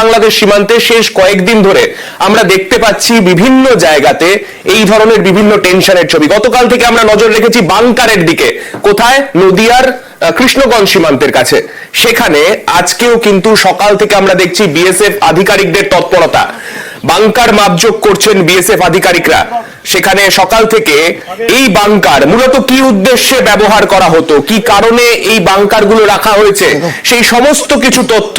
বাংলাদেশ সীমান্তে শেষ কয়েকদিন ধরে আমরা দেখতে পাচ্ছি বিভিন্ন জায়গাতে এই ধরনের বিভিন্ন টেনশনের ছবি। গতকাল থেকে আমরা নজর রেখেছি বাংকারের দিকে। কোথায়? নদিয়ার কৃষ্ণগঞ্জ সীমান্তের কাছে। সেখানে আজকেও কিন্তু সকাল থেকে আমরা দেখছি বিএসএফ আধিকারিকদের তৎপরতা। বাংকার মাপযোগ করছেন বিএসএফ আধিকারিকরা। সেখানে সকাল থেকে এই বাংকার, মূলত কি উদ্দেশ্যে ব্যবহার করা হতো, কি কারণে এই বাংকারগুলো রাখা হয়েছে, সেই সমস্ত কিছু তথ্য,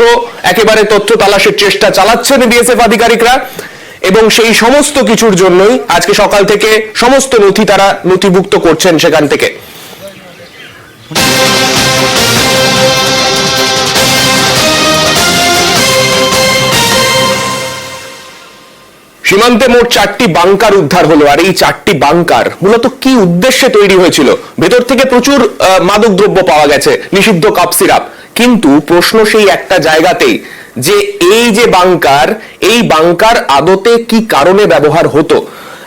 একেবারে তথ্য তালাশের চেষ্টা চালাচ্ছেন বিএসএফ আধিকারিকরা এবং সেই সমস্ত কিছুর জন্যই আজকে সকাল থেকে সমস্ত নথি তারা নথিভুক্ত করছেন সেখান থেকে। সীমান্তে মোট চারটি বাংকার উদ্ধার হলো, আর এই চারটি বাংকার মূলত কি উদ্দেশ্যে তৈরি হয়েছিল? ভেতর থেকে প্রচুর মাদক দ্রব্য পাওয়া গেছে, নিষিদ্ধ কাপ সিরাপ। কিন্তু প্রশ্ন সেই একটা জায়গাতেই যে এই যে বাংকার, এই বাংকার আদতে কি কারণে ব্যবহার হতো?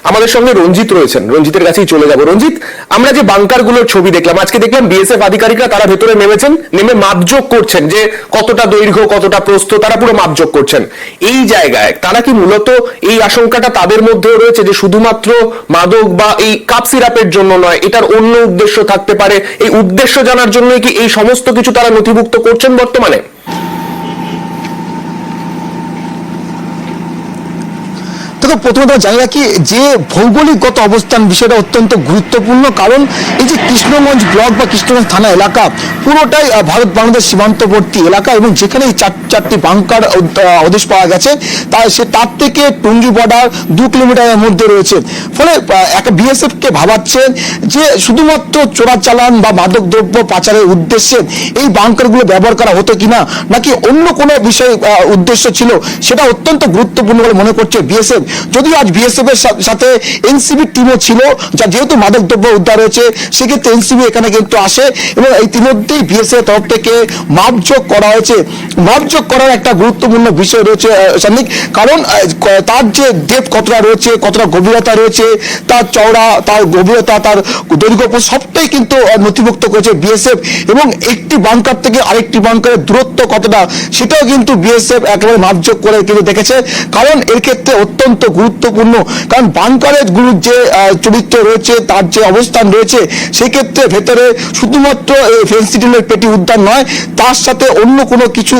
আমাদের সঙ্গে রঞ্জিত রয়েছেন। রঞ্জিতের কাছেই চলে যাব। রঞ্জিত, আমরা যে বাংকারগুলোর ছবি দেখলাম, আজকে দেখলাম বিএসএফ আধিকারিকরা তারা ভেতরে নেমেছেন, নেমে মাপযোগ করছেন যে কতটা দৈর্ঘ্য, কতটা প্রস্থ, তারা পুরো মাপযোগ করছেন। এই জায়গায় তারা কি মূলত এই আশঙ্কাটা তাদের মধ্যেও রয়েছে যে শুধুমাত্র মাদক বা এই কাপ সিরাপের জন্য নয়, এটার অন্য উদ্দেশ্য থাকতে পারে। এই উদ্দেশ্য জানার জন্যই কি এই সমস্ত কিছু তারা নথিভুক্ত করছেন বর্তমানে? দেখো প্রথমত জানি রাখি, যে ভৌগোলিকগত অবস্থান বিষয়টা অত্যন্ত গুরুত্বপূর্ণ, কারণ এই যে কৃষ্ণগঞ্জ ব্লক বা কৃষ্ণগঞ্জ থানা এলাকা পুরোটাই ভারত বাংলাদেশ সীমান্তবর্তী এলাকা এবং যেখানে চারটি বাংকার হদিশ পাওয়া গেছে তা সে, তার থেকে টুঙ্গি বর্ডার দু কিলোমিটারের মধ্যে রয়েছে। ফলে একটা বিএসএফ কে ভাবাচ্ছেন যে শুধুমাত্র চোরাচালান বা মাদকদ্রব্য পাচারের উদ্দেশ্যে এই বাংকারগুলো ব্যবহার করা হতো কিনা, নাকি অন্য কোনো বিষয় উদ্দেশ্য ছিল, সেটা অত্যন্ত গুরুত্বপূর্ণ বলে মনে করছে বিএসএফ যদিও আজ বিএসএফ এর সাথে এনসিবি টিমও ছিল, যা যেহেতু মাদকদ্রব্য উদ্ধার হয়েছে, সেক্ষেত্রে এনসিবি এখানে কিন্তু আসে এবং ইতিমধ্যেই বিএসএফ তরফ থেকে মাপযোগ করা হয়েছে। মাপযোগ করার একটা গুরুত্বপূর্ণ বিষয় রয়েছে আহ, কারণ তার যে ডেপ কতটা রয়েছে কতটা গভীরতা রয়েছে তার চওড়া তার গভীরতা তার দৈর্ঘ্য সবটাই কিন্তু নথিভুক্ত করেছে বিএসএফ। এবং একটি বাংকার থেকে আরেকটি বাংকারের দূরত্ব কতটা সেটাও কিন্তু বিএসএফ একেবারে মাপযোগ করে কিন্তু দেখেছে। কারণ এর ক্ষেত্রে অত্যন্ত গুরুত্বপূর্ণ। কারণ বাংকারের গুরুর যে চরিত্র রয়েছে তার যে অবস্থান রয়েছে সেক্ষেত্রে ভেতরে শুধুমাত্র ফেন্সিডিলের পেটি উদ্যান নয়, তার সাথে অন্য কোনো কিছু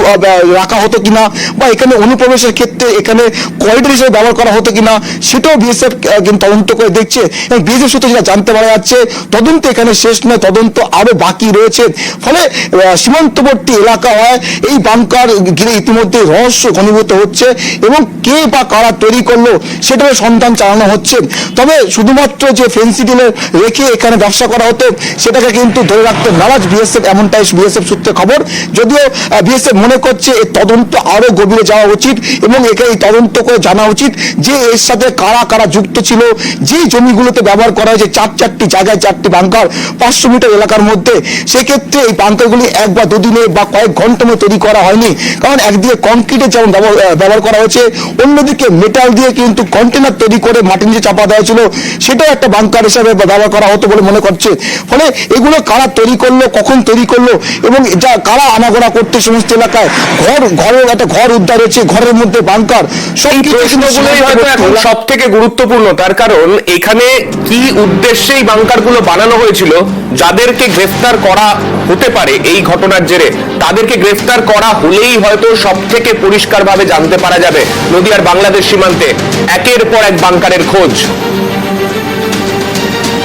রাখা হতো কিনা? বা এখানে অনুপ্রবেশের ক্ষেত্রে এখানে করিডোর হিসেবে ব্যবহার করা হতো কিনা? সেটাও বিএসএফ কিন্তু তদন্ত করে দেখছে। এবং বিএসএফ সূত্রে যেটা জানতে পারা যাচ্ছে, তদন্ত এখানে শেষ নয়, তদন্ত আরও বাকি রয়েছে। ফলে সীমান্তবর্তী এলাকা হয়, এই বাংকার ঘিরে ইতিমধ্যে রহস্য ঘনীভূত হচ্ছে। এবং কে বা কারা তৈরি করল সেটার সন্ধান চালানো হচ্ছে। তবে শুধুমাত্র যে ফেন্সিডিলের রেখে এখানে ব্যবসা করা হতো, সেটাকে কিন্তু ধরে রাখতে নারাজ বিএসএফ এমনটাই বিএসএফ সূত্রে খবর। যদিও বিএসএফ মনে করছে এই তদন্ত আরও গভীরে যাওয়া উচিত এবং একে এই তদন্ত করে জানা উচিত যে এর সাথে কারা কারা যুক্ত ছিল। যে জমিগুলোতে ব্যবহার করা হয়েছে চার চারটি জায়গায় চারটি বাংকার পাঁচশো মিটার এলাকার মধ্যে, সেক্ষেত্রে এই বাংকারগুলি এক বা দুদিনে বা কয়েক ঘণ্টা মধ্যে তৈরি করা হয়নি। কারণ একদিকে কংক্রিটের যেমন ব্যবহার করা হয়েছে, অন্যদিকে মেটাল দিয়ে কিন্তু কন্টেনার তৈরি করে মাটির নিচে চাপা দেওয়া ছিল। সেটাও একটা বাংকার হিসাবে ব্যবহার করা হতো বলে মনে করছে। ফলে এগুলো কারা তৈরি করল, কখন তৈরি করল এবং যা কারা আনাগোনা করতে সমস্ত এলাকায় ঘর ঘরের একটা ঘর উদ্ধার হয়েছে ঘরের মধ্যে বাংকার এই কিন্তু প্রশ্নগুলোই হয়তো এখন সব থেকে গুরুত্বপূর্ণ তার কারণ এখানে কি উদ্দেশ্যেই বাংকারগুলো বানানো হয়েছিল যাদেরকে গ্রেফতার করা হতে পারে এই ঘটনার জেরে তাদেরকে গ্রেফতার করা হলেই হয়তো সব থেকে পরিষ্কারভাবে জানতে পারা যাবে নদীয়ার বাংলাদেশ সীমান্তে একের পর এক বাংকারের খোঁজ।